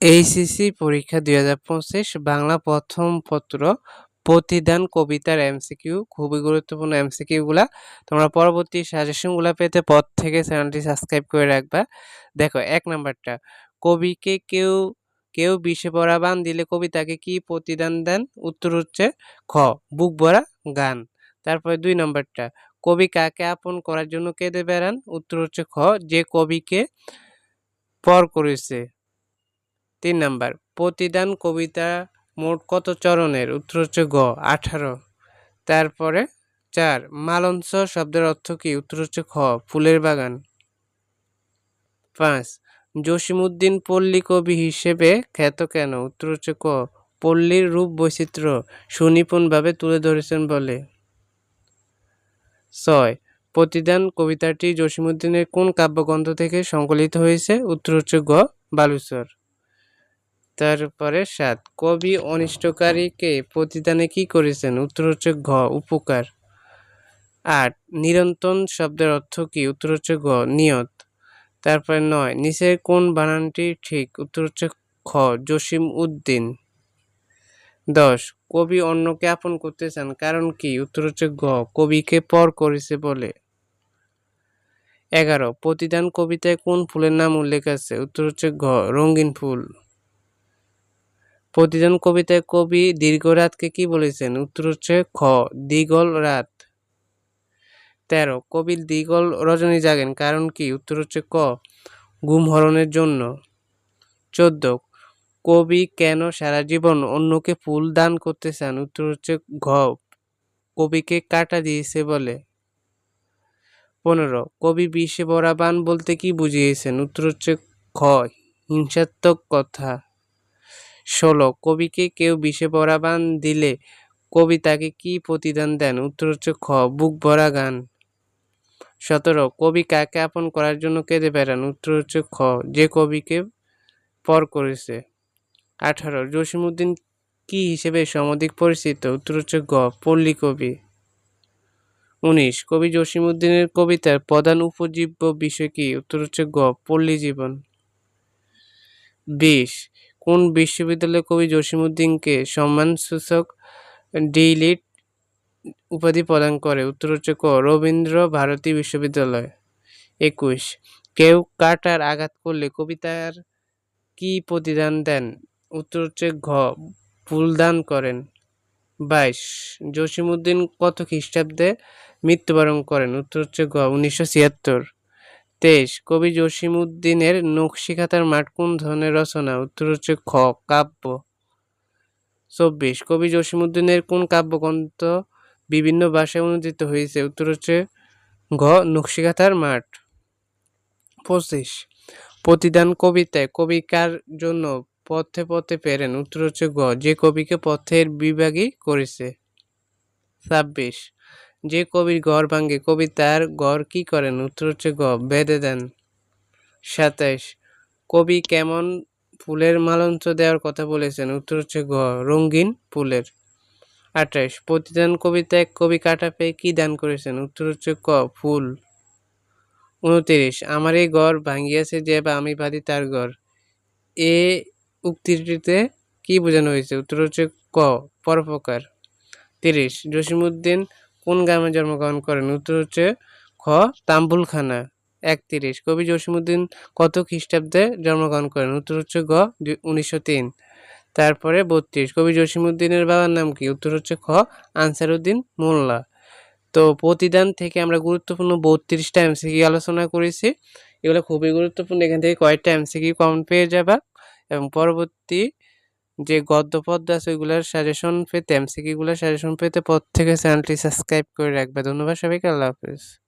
HSC পরীক্ষা দুই হাজার পঁচিশ, বাংলা প্রথম পত্র, প্রতিদান কবিতার এমসিকিউ খুবই গুরুত্বপূর্ণ এমসিকিউগুলা তোমরা পরবর্তী সাজেশনগুলো পেতে পর থেকে চ্যানেলটি সাবস্ক্রাইব করে রাখবা। দেখো, এক নাম্বারটা, কবিকে কেউ কেউ বিষে পড়া বান দিলে কবি তাকে কি প্রতিদান দেন? উত্তর হচ্ছে খ, বুক ভরা গান। তারপরে দুই নম্বরটা, কবি কাকে আপন করার জন্য কেঁদে বেড়ান? উত্তর হচ্ছে খ, যে কবিকে পর করেছে। তিন নাম্বার, প্রতিদান কবিতা মোট কত চরণের? উত্তর হচ্ছে গ, আঠারো। তারপরে চার, মালঞ্চ শব্দের অর্থ কি? উত্তর হচ্ছে খ, ফুলের বাগান। পাঁচ জসিমুদ্দিন পল্লী কবি হিসেবে খ্যাত কেন? উত্তর হচ্ছে ক, পল্লীর রূপ বৈচিত্র্য সুনিপুণভাবে তুলে ধরেছেন বলে। ছয়, প্রতিদান কবিতাটি জসিমুদ্দিনের কোন কাব্যগ্রন্থ থেকে সংকলিত হয়েছে? উত্তর হচ্ছে গ, বালুচর। তারপরে সাত। কবি অনিষ্টকারীকে প্রতিদানে কি করেছেন? উত্তর হচ্ছে ঘ, উপকার। আট, নিরন্তন শব্দের অর্থ কি? উত্তর হচ্ছে ঘ, নিয়ত। তারপরে নয়, নিচের কোন বানানটি ঠিক? উত্তর হচ্ছে খ, জসিম উদ্দিন। দশ, কবি অন্যকে আপন করতে চান, কারণ কি? উত্তর হচ্ছে গ কবিকে পর করেছে বলে। এগারো, প্রতিদান কবিতায় কোন ফুলের নাম উল্লেখ আছে? উত্তর হচ্ছে ঘ, রঙিন ফুল। প্রতিদান কবিতায় কবি দীর্ঘ রাতকে কি বলেছেন? উত্তর হচ্ছে খ দ্বিগল রাত। তেরো, কবির দ্বিগল রজনী জাগেন, কারণ কি? উত্তর হচ্ছে ক, গুম হরণের জন্য। চোদ্দ, কবি কেন সারা জীবন অন্যকে ফুল দান করতে চান? উত্তর হচ্ছে ঘ, কবিকে কাটা দিয়েছে বলে। পনেরো, কবি বিষে বরাবান বলতে কি বুঝিয়েছেন? উত্তর হচ্ছে খ, হিংসাত্মক কথা। ষোলো, কবিকে কেউ বিষে ভরা বান দিলে কবি তাকে কি প্রতিদান দেন? উত্তর হচ্ছে খ, বুক ভরা গান। সতেরো, কবি কাকে আপন করার জন্য কেঁদে বেড়ান? উত্তর হচ্ছে খ, যে কবিকে পর করেছে। আঠারো জসিমুদ্দিন কি হিসেবে সমধিক পরিচিত? উত্তর হচ্ছে গ, পল্লী কবি। উনিশ, কবি জসিমুদ্দিনের কবিতার প্রধান উপজীব্য বিষয় কি? উত্তর হচ্ছে গ, পল্লী জীবন। বিশ কোন বিশ্ববিদ্যালয় কবি জসিমুদ্দিনকে সম্মানসূচক ডিলিট উপাধি প্রদান করে? উত্তর হচ্ছে ক, রবীন্দ্র ভারতী বিশ্ববিদ্যালয়। একুশ, কেউ কাটার আঘাত করলে কবিতার কি প্রতিদান দেন? উত্তর হচ্ছে ঘ ফুলদান করেন। বাইশ জসিমুদ্দিন কত খ্রিস্টাব্দে মৃত্যুবরণ করেন? উত্তর হচ্ছে গ, উনিশশো ছিয়াত্তর। তেইশ, কবি জসিমুদ্দিনের নকশিকাতার মাঠ কোন ধরনের রচনা? উত্তর হচ্ছে খ, কাব্য। চব্বিশ, কবি জসিমুদ্দিনের কোন কাব্যগ্রন্থ বিভিন্ন ভাষায় অনুদিত হয়েছে? উত্তর হচ্ছে ঘ নকশিকাতার মাঠ। পঁচিশ, প্রতিদান কবিতায় কবি কার জন্য পথে পথে পেরেন। উত্তর হচ্ছে গ, যে কবিকে পথের বিভাগী করেছে। ছাব্বিশ যে কবির ঘর ভাঙ্গে কবি তার ঘর কি করেন? উত্তর হচ্ছে গ, বেঁধে দেন। সাতাইশ, কবি কেমন ফুলের মালঞ্চ দেওয়ার কথা বলেছেন? উত্তর হচ্ছে গ, রঙিন ফুলের। আঠাইশ, প্রতিদান কবিতায় কবি কাটা পেয়ে কী দান করেছেন? উত্তর হচ্ছে ক, ফুল। উনতিরিশ, আমার এই ঘর ভাঙ্গিয়াছে যে বা আমি বাদী তার ঘর। এ উক্তিটিতে কি বোঝানো হয়েছে? উত্তর হচ্ছে ক, পরোপকার। তিরিশ জসিমুদ্দিন কোন গ্রামে জন্মগ্রহণ করেন? উত্তর হচ্ছে খ, তাম্বুলখানা, একত্রিশ। কবি জসিমুদ্দিন কত খ্রিস্টাব্দে জন্মগ্রহণ করেন? উত্তর হচ্ছে গ উনিশশো তিন। তারপরে বত্রিশ। কবি জসিমুদ্দিনের বাবার নাম কি? উত্তর হচ্ছে খ আনসারুদ্দিন মোল্লা। তো প্রতিদান থেকে আমরা গুরুত্বপূর্ণ বত্রিশটা এমসিকিউ আলোচনা করেছি। এগুলো খুবই গুরুত্বপূর্ণ। এখান থেকে কয়েকটা এমসিকিউ কমন পেয়ে যাবা। এবং পরবর্তী যে গদ্য পদ্য আছে ওইগুলোর সাজেশন পেতে এমসিকিউগুলোর সাজেশন পেতে পর থেকে চ্যানেলটি সাবস্ক্রাইব করে রাখবে। ধন্যবাদ সবাইকে, আল্লাহ হাফিজ।